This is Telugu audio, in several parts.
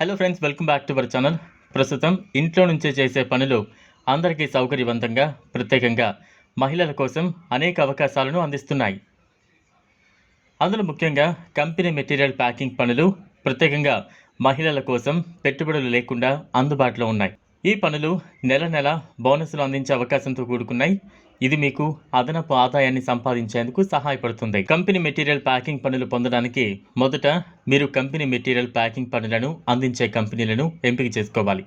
Hello friends welcome back to our channel ప్రస్తుతం ఇంట్లో నుంచే చేసే పనులు అందరికీ సౌకర్యవంతంగా ప్రత్యేకంగా మహిళల కోసం అనేక అవకాశాలను అందిస్తున్నాయి. అందులో ముఖ్యంగా కంపెనీ మెటీరియల్ ప్యాకింగ్ పనులు ప్రత్యేకంగా మహిళల కోసం పెట్టుబడులు లేకుండా అందుబాటులో ఉన్నాయి. ఈ పనులు నెల నెల బోనస్లు అందించే అవకాశంతో కూడుకున్నాయి. ఇది మీకు అదనపు ఆదాయాన్ని సంపాదించేందుకు సహాయపడుతుంది. కంపెనీ మెటీరియల్ ప్యాకింగ్ పనులు పొందడానికి మొదట మీరు కంపెనీ మెటీరియల్ ప్యాకింగ్ పనులను అందించే కంపెనీలను ఎంపిక చేసుకోవాలి.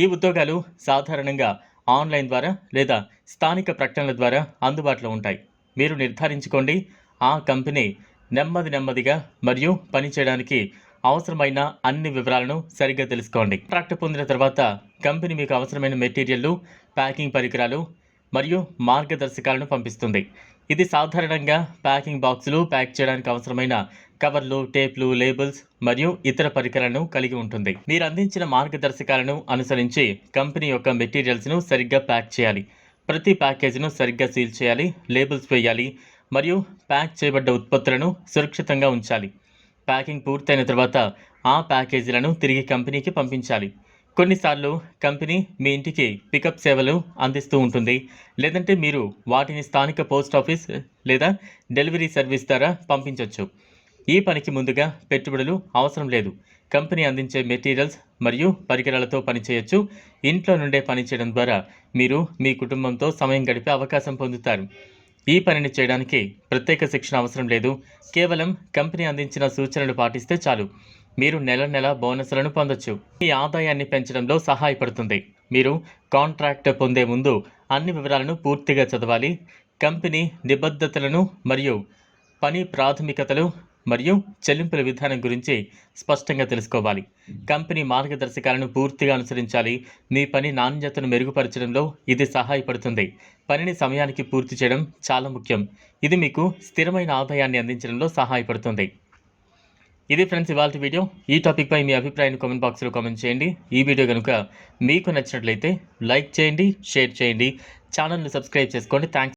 ఈ ఉద్యోగాలు సాధారణంగా ఆన్లైన్ ద్వారా లేదా స్థానిక ప్రకటనల ద్వారా అందుబాటులో ఉంటాయి. మీరు నిర్ధారించుకోండి ఆ కంపెనీ నెమ్మది నెమ్మదిగా మరియు పనిచేయడానికి అవసరమైన అన్ని వివరాలను సరిగ్గా తెలుసుకోండి. కాంట్రాక్ట్ పొందిన తర్వాత కంపెనీ మీకు అవసరమైన మెటీరియల్లు ప్యాకింగ్ పరికరాలు మరియు మార్గదర్శకాలను పంపిస్తుంది. ఇది సాధారణంగా ప్యాకింగ్ బాక్సులు ప్యాక్ చేయడానికి అవసరమైన కవర్లు టేప్లు లేబుల్స్ మరియు ఇతర పరికరాలను కలిగి ఉంటుంది. మీరు అందించిన మార్గదర్శకాలను అనుసరించి కంపెనీ యొక్క మెటీరియల్స్ను సరిగ్గా ప్యాక్ చేయాలి. ప్రతి ప్యాకేజీను సరిగ్గా సీల్ చేయాలి లేబుల్స్ వేయాలి మరియు ప్యాక్ చేయబడ్డ ఉత్పత్తులను సురక్షితంగా ఉంచాలి. ప్యాకింగ్ పూర్తయిన తర్వాత ఆ ప్యాకేజీలను తిరిగి కంపెనీకి పంపించాలి. కొన్నిసార్లు కంపెనీ మీ ఇంటికి పికప్ సేవలు అందిస్తూ ఉంటుంది. లేదంటే మీరు వాటిని స్థానిక పోస్ట్ ఆఫీస్ లేదా డెలివరీ సర్వీస్ ద్వారా పంపించవచ్చు ఈ పనికి ముందుగా పెట్టుబడులు అవసరం లేదు. కంపెనీ అందించే మెటీరియల్స్ మరియు పరికరాలతో పనిచేయచ్చు. ఇంట్లో నుండే పనిచేయడం ద్వారా మీరు మీ కుటుంబంతో సమయం గడిపే అవకాశం పొందుతారు. ఈ పనిని చేయడానికి ప్రత్యేక శిక్షణ అవసరం లేదు. కేవలం కంపెనీ అందించిన సూచనలు పాటిస్తే చాలు. మీరు నెల నెల బోనస్లను పొందొచ్చు. మీ ఆదాయాన్ని పెంచడంలో సహాయపడుతుంది. మీరు కాంట్రాక్ట్ పొందే ముందు అన్ని వివరాలను పూర్తిగా చదవాలి. కంపెనీ నిబద్ధతలను మరియు పని ప్రాథమికతలు మరియు చెల్లింపుల విధానం గురించి స్పష్టంగా తెలుసుకోవాలి. కంపెనీ మార్గదర్శకాలను పూర్తిగా అనుసరించాలి. మీ పని నాణ్యతను మెరుగుపరచడంలో ఇది సహాయపడుతుంది. పనిని సమయానికి పూర్తి చేయడం చాలా ముఖ్యం. ఇది మీకు స్థిరమైన ఆదాయాన్ని అందించడంలో సహాయపడుతుంది. ఇది ఫ్రెండ్స్ ఇవాళ వీడియో. ఈ టాపిక్పై మీ అభిప్రాయాన్ని కామెంట్ బాక్స్లో కామెంట్ చేయండి. ఈ వీడియో కనుక మీకు నచ్చినట్లయితే లైక్ చేయండి షేర్ చేయండి. ఛానల్ని సబ్స్క్రైబ్ చేసుకోండి. థ్యాంక్స్